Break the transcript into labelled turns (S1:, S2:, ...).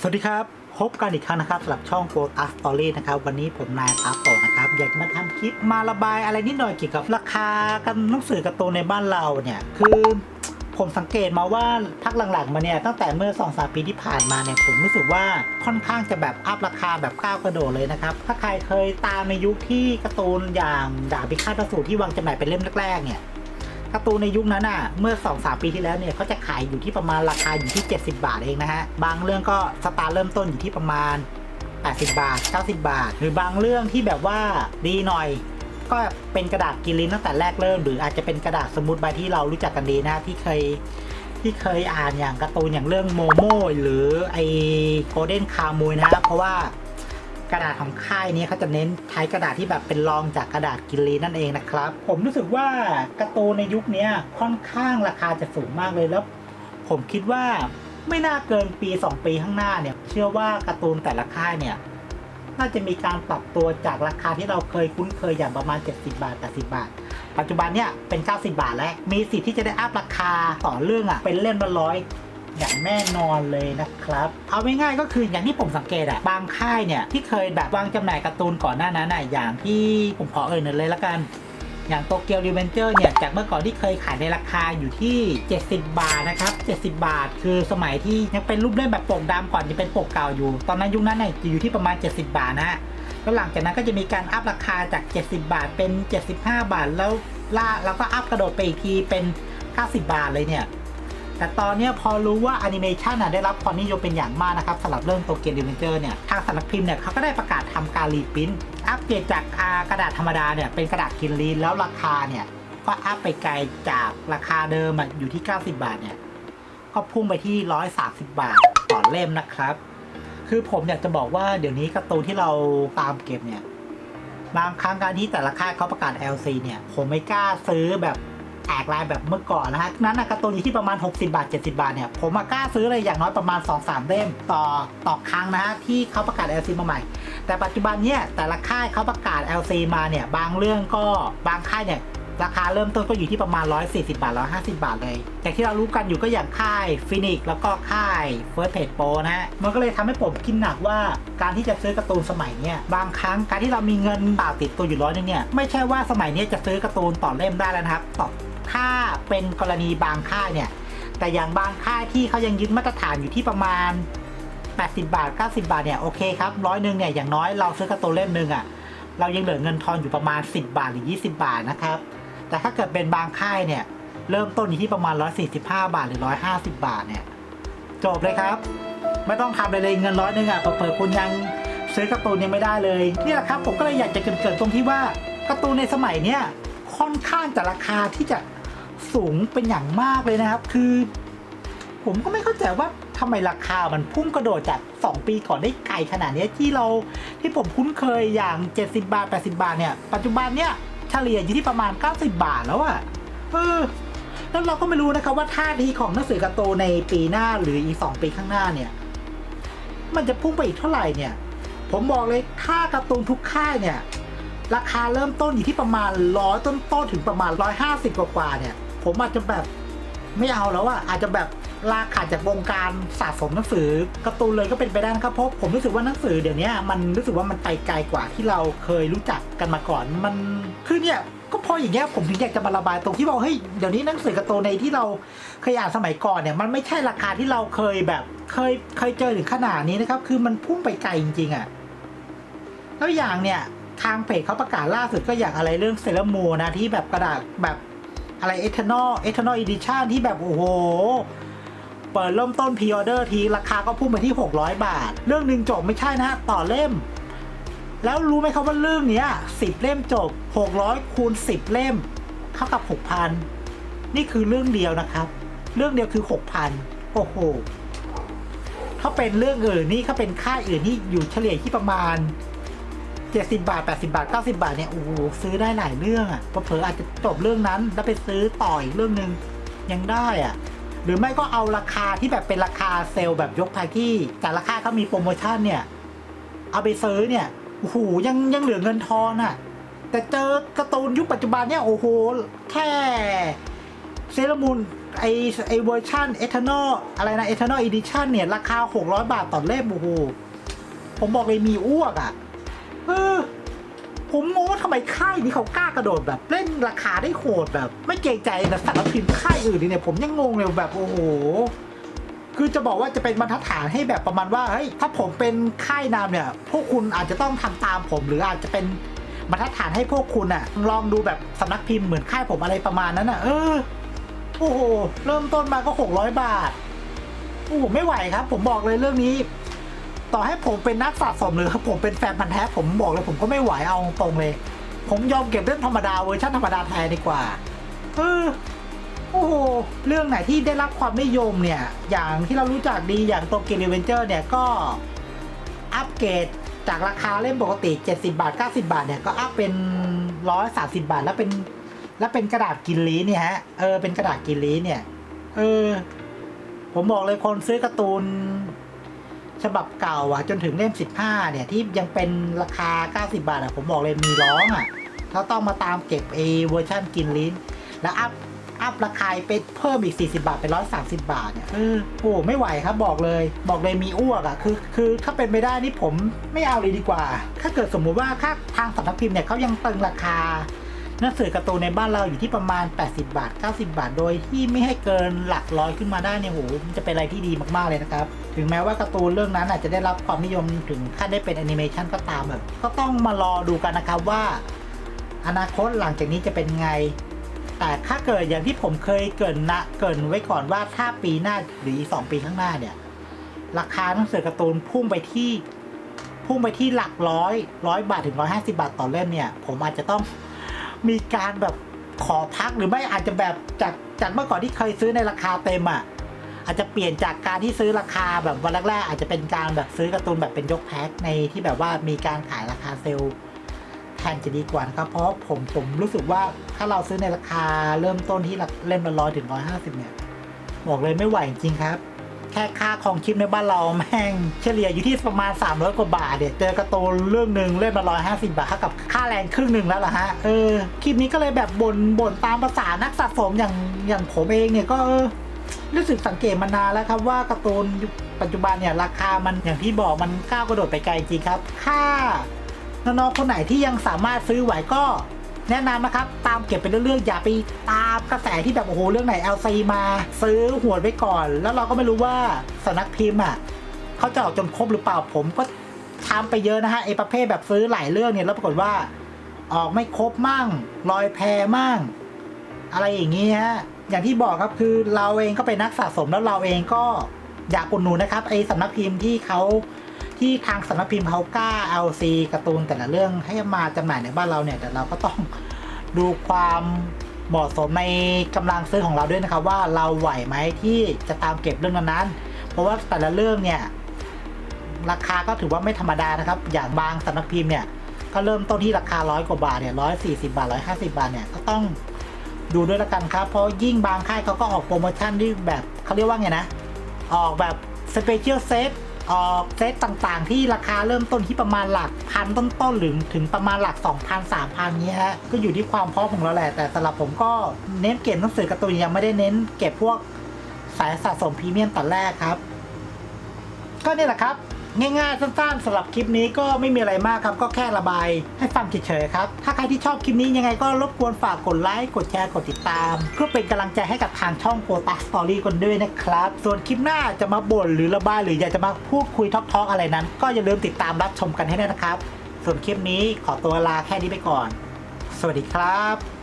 S1: สวัสดีครับ พบกันอีกครั้งนะครับสำหรับช่อง g o t a Story นะครับ วันนี้ผมนายตาโตนะครับ อยากจะมาทำคลิปมาระบายอะไรนิดหน่อยเกี่ยวกับราคากันหนังสือการ์ตูนในบ้านเราเนี่ย คือผมสังเกตมาว่าพักหลังๆมาเนี่ยตั้งแต่เมื่อ2อสปีที่ผ่านมาเนี่ยผมรู้สึกว่าค่อนข้างจะแบบอัพราคาแบบก้าวกระโดดเลยนะครับ ถ้าใครเคยตามในยุคที่การ์ตูนอย่างดาบพิฆาตอสูรที่วางจำหน่ายเป็นเล่มแรกๆเนี่ย การ์ตูนในยุคนั้นอะเมื่อ2-3ปีที่แล้วเนี่ยเขาจะขายอยู่ที่ประมาณราคาอยู่ที่ 70 บาทเองนะฮะบางเรื่องก็สตาร์เริ่มต้นอยู่ที่ประมาณ 80 บาท 90 บาท หรือบางเรื่องที่แบบว่าดีหน่อย ก็เป็นกระดาษกินลิ้นตั้งแต่แรกเริ่ม หรืออาจจะเป็นกระดาษสมุดใบที่เรารู้จักกันดีนะที่เคยที่เคยอ่านอย่างการ์ตูนอย่างเรื่องโมโมหรือไอโกลเด้นคามูยนะเพราะว่า กระดาษของค่ายนี้เขาจะเน้นใช้กระดาษที่แบบเป็นรองจากกระดาษกินรีนั่นเองนะครับ ผมรู้สึกว่าการ์ตูนในยุคนี้ค่อนข้างราคาจะสูงมากเลยแล้ว ผมคิดว่าไม่น่าเกินปี 2 ปีข้างหน้าเนี่ย เชื่อว่าการ์ตูนแต่ละค่ายเนี่ยน่าจะมีการปรับตัวจากราคาที่เราเคยคุ้นเคยอย่างประมาณ 70 บาท 80 บาท ปัจจุบันเนี่ยเป็น 90 บาทแล้ว มีสิทธิ์ที่จะได้อัพราคาต่อเรื่องอะ่ะเป็นเล่มละร้อย อย่างแน่นอนเลยนะครับเอาง่ายๆก็คืออย่างที่ผมสังเกตอะบางค่ายเนี่ยที่เคยแบบวางจำหน่ายการ์ตูนก่อนหน้านั้นอะอย่างที่ผมขอเอ่ยหน่อยเลยละกันอย่างโตเกียวรีเวนเจอร์เนี่ย จากเมื่อก่อนที่เคยขายในราคาอยู่ที่ 70 บาทนะครับ 70 บาท คือสมัยที่ยังเป็นรูปเล่มแบบปกดำก่อนจะเป็นปกเก่าอยู่ ตอนนั้นยุคนั้นเนี่ยจะอยู่ที่ประมาณ 70 บาทนะฮะแล้วหลังจากนั้นก็จะมีการอัพราคาจาก 70 บาทเป็น 75 บาทแล้วล่าแล้วก็อัพกระโดดไปอีกทีเป็น 90 บาทเลยเนี่ย แต่ตอนนี้พอรู้ว่าแอนิเมชันอะได้รับความนิยมเป็นอย่างมากนะครับสำหรับเรื่องโตเกียวรีเวนเจอร์เนี่ยทางสำนักพิมพ์เนี่ยเขาก็ได้ประกาศทำการรีพรินท์อัปเกรดจากกระดาษธรรมดาเนี่ยเป็นกระดาษกินรีนแล้วราคาเนี่ยก็อัพไปไกลจากราคาเดิมอะอยู่ที่ 90 บาทเนี่ยก็พุ่งไปที่ 130 บาทต่อเล่มนะครับ คือผมอยากจะบอกว่าเดี๋ยวนี้การ์ตูนที่เราตามเก็บเนี่ยบางครั้งการที่แต่ละค่ายเขาประกาศ LC เนี่ย ผมไม่กล้าซื้อแบบ แตกลายแบบเมื่อก่อนนะฮะนั้นนะการ์ตูนอยู่ที่ประมาณ 60 บาท 70 บาทเนี่ยผมมากล้าซื้อเลยอย่างน้อยประมาณ 2-3 เล่มต่อต่อครั้งนะฮะที่เขาประกาศ LC มาใหม่ แต่ปัจจุบันเนี่ยแต่ละค่ายเขาประกาศ LC มาเนี่ยบางเรื่องก็บางค่ายเนี่ย ราคาเริ่มต้นก็อยู่ที่ประมาณ 140 บาท 150 บาทเลยอย่างที่เรารู้กันอยู่ก็อย่างค่ายฟินิกแล้วก็ค่าย First Page Pro นะฮะมันก็เลยทำให้ผมคิดหนักว่าการที่จะซื้อการ์ตูนสมัยเนี้ยบางครั้งการที่เรามีเงินบาทติดตัวอยู่ร้อยนึงเนี่ยไม่ใช่ว่าสมัยเนี้ยจะซื้อการ์ตูนต่อเล่มได้แล้วนะครับต่อถ้าเป็นกรณีบางค่ายเนี่ยแต่อย่างบางค่ายที่เขายังยึดมาตรฐานอยู่ที่ประมาณ 80 บาท 90 บาทเนี่ยโอเคครับร้อยหนึ่งเนี่ยอย่างน้อยเราซื้อการ์ตูนเล่มหนึ่งอะเรายังเหลือเงินทอนอยู่ประมาณ 10 บาทหรือ 20 บาทนะครับ แต่ถ้าเกิดเป็นบางค่ายเนี่ย เริ่มต้นอยู่ที่ประมาณ 145 บาทหรือ 150 บาทเนี่ย จบเลยครับ ไม่ต้องทำอะไรเลยเงินร้อยนึงอะเปิดคุณยังซื้อการ์ตูนยังไม่ได้เลยนี่แหละครับผมก็เลยอยากจะเกรินๆตรงที่ว่าการ์ตูนในสมัยเนี้ยค่อนข้างจะราคาที่จะสูงเป็นอย่างมากเลยนะครับ คือ ผมก็ไม่เข้าใจว่าทำไมราคามันพุ่งกระโดดจาก 2 ปีก่อนได้ไกลขนาดนี้ที่เราที่ผมคุ้นเคยอย่าง 70 บาท 80 บาทเนี่ย ปัจจุบันเนี่ย เฉลี่ยอยู่ที่ประมาณ 90 บาทแล้วอะเออแล้วเราก็ไม่รู้นะครับว่าท่าทีของหนังสือการ์ตูนในปีหน้าหรืออีก 2 ปีข้างหน้าเนี่ย มันจะพุ่งไปอีกเท่าไหร่เนี่ย ผมบอกเลยค่าการ์ตูนทุกค่ายเนี่ย ราคาเริ่มต้นอยู่ที่ประมาณร้อยต้นๆถึงประมาณ 150 กว่าๆเนี่ย ผมอาจจะแบบไม่เอาแล้วอะอาจจะแบบ ลาขาดจากวงการสะสมหนังสือการ์ตูนเลยก็เป็นไปได้นะครับเพราะผมรู้สึกว่าหนังสือเดี๋ยวนี้มันรู้สึกว่ามันไปไกลกว่าที่เราเคยรู้จักกันมาก่อน มันคือเนี่ยก็พออย่างเงี้ยผมถึงอยากจะมาระบายตรงที่บอกเฮ้ยเดี๋ยวนี้หนังสือการ์ตูนในที่เราเคยอ่านสมัยก่อนเนี่ยมันไม่ใช่ราคาที่เราเคยแบบเคยเคยเจอถึงขนาดนี้นะครับ คือมันพุ่งไปไกลจริงๆอะแล้วอย่างเนี่ยทางเพจเขาประกาศล่าสุดก็อย่างอะไรเรื่องเซเลมูนะที่แบบกระดาษแบบอะไรเอทานอลเอทานอลอีดิชั่นที่แบบโอ้โห เปิดเริ่มต้นพ r ออเดอร์ทีราคาก็พุ่งไปที่ 600 บาท เรื่องหนึ่งจบไม่ใช่นะต่อเล่ม แล้วรู้ไหมครับว่าเรื่องนี้10 เล่มจบ 600คูณ10 เล่มเท่ากับ 6,000 นี่คือเรื่องเดียวนะครับ เรื่องเดียวคือ 6,000 โอ้โหถ้าเป็นเรื่องอื่นนี่ถ้าเป็นค่าอื่นนี่อยู่เฉลี่ยที่ประมาณ 70 บาท 80 บาท 90 บาทเนี่ยโอ้โหซื้อได้หลายเรื่องอะ่ะเผลออาจจะจบเรื่องนั้นแล้วไปซื้อต่ออีกเรื่องหนึ่งยังได้อะ่ะ หรือไม่ก็เอาราคาที่แบบเป็นราคาเซลล์แบบยกทายที่แต่ราคาเขามีโปรโมชั่นเนี่ย เอาไปซื้อเนี่ยโอ้โหยังยังเหลือเงินทอนอะ แต่เจอการ์ตูนยุคปัจจุบันเนี่ยโอ้โหแค่เซรามูนไอไอเวอร์ชันเอทานอลอะไรนะเอทานอลอีดิชันเนี่ย ราคา 600 บาทต่อเล่มโอ้โหผมบอกเลยมีอ้วกอะ่ะเออ ผมงงว่าทำไมค่ายนี้เขากล้ากระโดดแบบเล่นราคาได้โหดแบบ ไม่เกรงใจนะสารพิมพ์ค่ายอื่นเนี่ยผมยังงงเลยแบบโอ้โหคือจะบอกว่าจะเป็นบรรทัดฐานให้แบบประมาณว่าเฮ้ยถ้าผมเป็นค่ายนามเนี่ย พวกคุณอาจจะต้องทำตามผม หรืออาจจะเป็นบรรทัดฐานให้พวกคุณอะลองดูแบบสำนักพิมพ์เหมือนค่ายผมอะไรประมาณนั้นอะเออโอ้โหเริ่มต้นมาก็หกร้อยบาทโอ้โหไม่ไหวครับ ผมบอกเลยเรื่องนี้ ต่อให้ผมเป็นนักสะสมหรือผมเป็นแฟนพันธ์แท้ผมบอกเลยผมก็ไม่ไหวเอาตรงเลย ผมยอมเก็บเรื่องธรรมดาเวอร์ชันธรรมดาไทยดีกว่าเออโอ้โหเรื่องไหนที่ได้รับความนิยมเนี่ย อย่างที่เรารู้จักดีอย่างโตเกียวเรเวนเจอร์เนี่ยก็อัปเกรดจากราคาเล่มปกติ 70 บาท 90 บาทเนี่ยก็อัพเป็น 130 บาท แล้วเป็นแล้วเป็นกระดาษกินลีเนี่ยฮะเออเป็นกระดาษกินลีเนี่ยเออผมบอกเลยคนซื้อการ์ตูน ฉบับเก่าอะจนถึงเล่ม 15 เนี่ย ที่ยังเป็นราคา 90 บาทอะผมบอกเลยมีร้องอะแล้วต้องมาตามเก็บเอเวอร์ชันกินลิ้น แล้วอัพอัพราคาไปเพิ่มอีก 40 บาท เป็น 130 บาทเนี่ยเออโอ้ไม่ไหวครับบอกเลยบอกเลยมีอ้วกอะ่ะคือคือถ้าเป็นไม่ได้นี่ผมไม่เอาเลยดีกว่า ถ้าเกิดสมมุติว่าค่าทางสำนักพิมพ์เนี่ยเขายังตึงราคา หนังสือการ์ตูนในบ้านเราอยู่ที่ประมาณ 80 บาท 90 บาท โดยที่ไม่ให้เกินหลักร้อยขึ้นมาได้เนี่ยโหมันจะเป็นอะไรที่ดีมากๆเลยนะครับ ถึงแม้ว่าการ์ตูนเรื่องนั้นอาจจะได้รับความนิยมถึงขั้นได้เป็นแอนิเมชันก็ตามแบบก็ต้องมารอดูกันนะครับว่า อนาคตหลังจากนี้จะเป็นไง แต่ถ้าเกิดอย่างที่ผมเคยเกินนะเกินไว้ก่อนว่าถ้าปีหน้าหรืออีกสองปีข้างหน้าเนี่ยราคาหนังสือการ์ตูนพุ่งไปที่พุ่งไปที่หลักร้อยร้อยบาทถึงร้อยห้าสิบาทต่อเล่มเนี่ย ผมอาจจะต้อง มีการแบบขอพักหรือไม่อาจจะแบบจากจากเมื่อก่อนที่เคยซื้อในราคาเต็มอะอาจจะเปลี่ยนจากการที่ซื้อราคาแบบวันแรกๆอาจจะเป็นการแบบซื้อการ์ตูนแบบเป็นยกแพ็คในที่แบบว่ามีการขายราคาเซลล์แทนจะดีกว่านะครับเพราะผมผมรู้สึกว่าถ้าเราซื้อในราคาเริ่มต้นที่หลักเล่มละร้อยถึงร้อยห้าสิบเนี่ยบอกเลยไม่ไหวจริงครับ แค่ค่าของชิปในบ้านเราแม่งเฉลี่ยอยู่ที่ประมาณ 300 กว่าบาทเนี่ยเจอการ์ตูนเรื่องหนึ่งเล่นมละร้อยห้าสิบาทเท่ากับค่าแรงครึ่งหนึ่งแล้วล่ะฮะเออคลิปนี้ก็เลยแบบบน่นบ่นตามภาษานักสะสมอย่างอย่างผมเองเนี่ยก็เออรู้สึกสังเกตมานานแล้วครับว่าการ์ตูนปัจจุบันเนี่ยราคามันอย่างที่บอกมันก้าวกระโดดไปไกลจริงครับค่าน้องๆคนไหนที่ยังสามารถซื้อไหวก็ แนะนำนะครับ ตามเก็บไปเรื่อยๆ อย่าไปตามกระแสที่แบบโอ้โหเรื่องไหน LC มาซื้อหวดไว้ก่อน แล้วเราก็ไม่รู้ว่าสนักพิมพ์อะเขาจะออกจนครบหรือเปล่าผมก็ทำไปเยอะนะฮะไอ้ประเภทแบบซื้อหลายเรื่องเนี่ยแล้วปรากฏว่า ออกไม่ครบมั่งลอยแพมั่ง อะไรอย่างนี้ฮะอย่างที่บอกครับคือเราเองก็เป็นนักสะสมแล้วเราเองก็อยากอุดหนุนนะครับไอ้สำนักพิมพ์ที่เขา ที่ทางสำนักพิมพ์เขาก้า LC การ์ตูนแต่ละเรื่องให้มาจำหน่ายในบ้านเราเนี่ยแต่เราก็ต้องดูความเหมาะสมในกำลังซื้อของเราด้วยนะครับว่าเราไหวไหมที่จะตามเก็บเรื่องนั้นๆ เพราะว่าแต่ละเรื่องเนี่ยราคาก็ถือว่าไม่ธรรมดานะครับ อย่างบางสำนักพิมพ์เนี่ยก็เริ่มต้นที่ราคาร้อยกว่าบาทเนี่ยร้อยสี่สิบาทร้อยห้าสิบาทเนี่ยก็ต้องดูด้วยละกันครับ เพราะยิ่งบางค่ายเขาก็ออกโปรโมชั่นที่แบบเขาเรียกว่าไงนะ ออกแบบสเปเชียลเซต ออกเซตต่างๆ ที่ราคาเริ่มต้นที่ประมาณหลักพันต้นๆหรือถึงประมาณหลัก 2,000 3,000นี้ฮะก็อยู่ที่ความพร้อมของเราแหละ แต่สำหรับผมก็เน้นเก็บหนังสือการ์ตูนยังไม่ได้เน้นเก็บพวกสายสะสมพรีเมียมตอนแรกครับ ก็นี่แหละครับ ง่ายๆสั้นๆสำหรับคลิปนี้ก็ไม่มีอะไรมากครับ ก็แค่ระบายให้ฟังเฉยๆครับ ถ้าใครที่ชอบคลิปนี้ยังไงก็รบกวนฝากกดไลค์ กดแชร์ กดติดตาม เพื่อเป็นกำลังใจให้กับทางช่องโ o ตัสตอรี่กันด้วยนะครับ ส่วนคลิปหน้าจะมาบ่นหรือระบายหรืออยากจะมาพูดคุยทอกๆอะไรนั้น ก็อย่าลืมติดตามรับชมกันให้ได้นะครับ ส่วนคลิปนี้ขอตัวลาแค่นี้ไปก่อน สวัสดีครับ